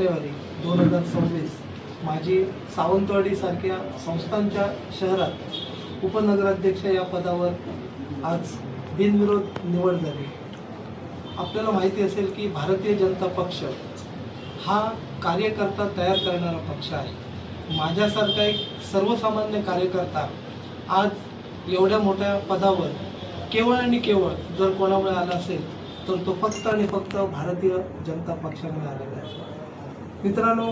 जानेवारी दोन हजार सव्वीस माझी सावंतवाडीसारख्या संस्थांच्या शहरात उपनगराध्यक्ष या पदावर आज बिनविरोध निवड झाली. आपल्याला माहिती असेल की भारतीय जनता पक्ष हा कार्यकर्ता तयार करणारा पक्ष आहे. माझ्यासारखा एक सर्वसामान्य कार्यकर्ता आज एवढ्या मोठ्या पदावर केवळ आणि केवळ जर कोणामुळे आला असेल तर तो फक्त आणि फक्त भारतीय जनता पक्षामुळे आलेला आहे. मित्रांनो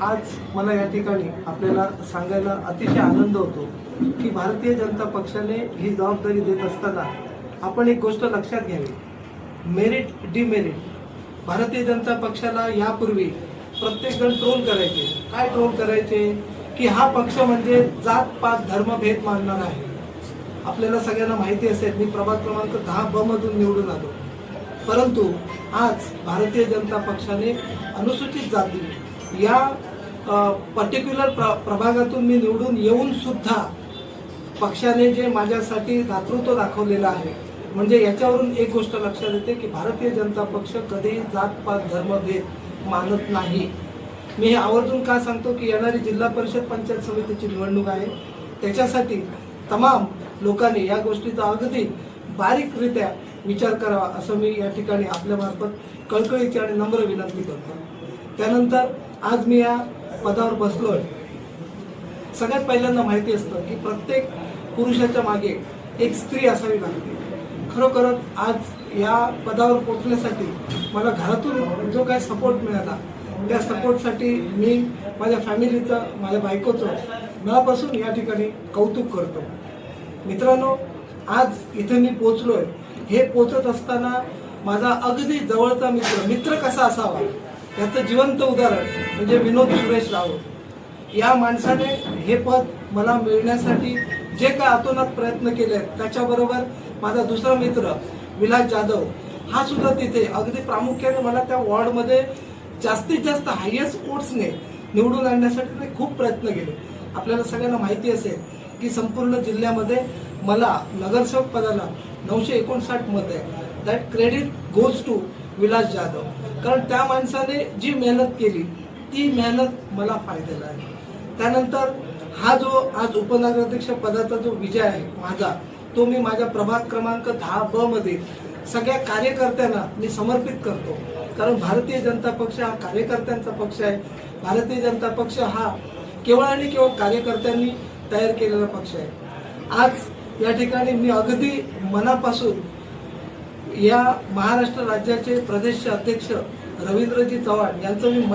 आज मला या ठिकाणी आपल्याला सांगायला अतिशय आनंद होतो की भारतीय जनता पक्षाने ही जबाबदारी देत असताना आपण एक गोष्ट लक्षात घ्यावी. मेरिट डिमेरिट भारतीय जनता पक्षाला यापूर्वी प्रत्येकजण ट्रोल करायचे. काय ट्रोल करायचे? की हा पक्ष म्हणजे जात पात धर्मभेद मानणार आहे. आपल्याला सगळ्यांना माहिती असेल मी प्रभाग क्रमांक दहा ब मधून निवडून आलो. परंतु आज भारतीय जनता पक्षाने अनुसूचित जाती या पर्टिक्युलर प्र प्रभागातून मी निवडून येऊन सुद्धा पक्षाने जे माझ्यासाठी दातृत्व दाखवलेलं आहे म्हणजे याच्यावरून एक गोष्ट लक्षात येते की भारतीय जनता पक्ष कधीही जातपात धर्मभेद मानत नाही. मी हे आवर्जून का सांगतो की येणारी जिल्हा परिषद पंचायत समितीची निवडणूक आहे त्याच्यासाठी तमाम लोकांनी या गोष्टीचा अगदी बारीकरित्या विचार करावा असं मी या ठिकाणी आपल्यामार्फत कळकळीची आणि नम्र विनंती करतो. त्यानंतर आज मी या पदावर बसलो आहे सगळ्यात पहिल्यांदा माहिती असतं की प्रत्येक पुरुषाच्या मागे एक स्त्री असावी लागते. खरोखरच आज या पदावर पोचण्यासाठी मला घरातून जो काही सपोर्ट मिळाला त्या सपोर्टसाठी मी माझ्या फॅमिलीचं माझ्या बायकोचं मनापासून या ठिकाणी कौतुक करतो. मित्रांनो आज इथे मी पोचलोय हे पोचत असताना माझा अगदी जवळचा मित्र मित्र कसा असावा? याचं जिवंत उदाहरण म्हणजे विनोद सुरेश राऊत. या माणसाने हे पद मला मिळण्यासाठी जे काय अतोनात प्रयत्न केले त्याच्याबरोबर माझा दुसरा मित्र विलास जाधव हा सुद्धा तिथे अगदी प्रामुख्याने मला त्या वॉर्डमध्ये जास्तीत जास्त हायएस्ट वोट्सने निवडून आणण्यासाठी ते खूप प्रयत्न केले. आपल्याला सगळ्यांना माहिती असेल की संपूर्ण जिल्ह्यामध्ये मला नगरसेवक पदाला नऊशे एकोणसाठ मत आहे. That credit goes to Vilas Jadhav. कारण त्या माणसाने जी मेहनत केली ती मेहनत मला फायद्याला आहे त्यानंतर हा जो आज उपनगराध्यक्ष पदाचा जो विजय आहे माझा तो मी माझ्या प्रभाग क्रमांक दहा ब मध्ये सगळ्या कार्यकर्त्यांना मी समर्पित करतो. कारण भारतीय जनता पक्ष हा कार्यकर्त्यांचा पक्ष आहे. भारतीय जनता पक्ष हा केवळ आणि केवळ कार्यकर्त्यांनी तयार केलेला पक्ष आहे. आज या ठिकाणी मी अगदी मनापासून या महाराष्ट्र राज्याचे प्रदेश अध्यक्ष रवींद्रजी चव्हाण यांचं मी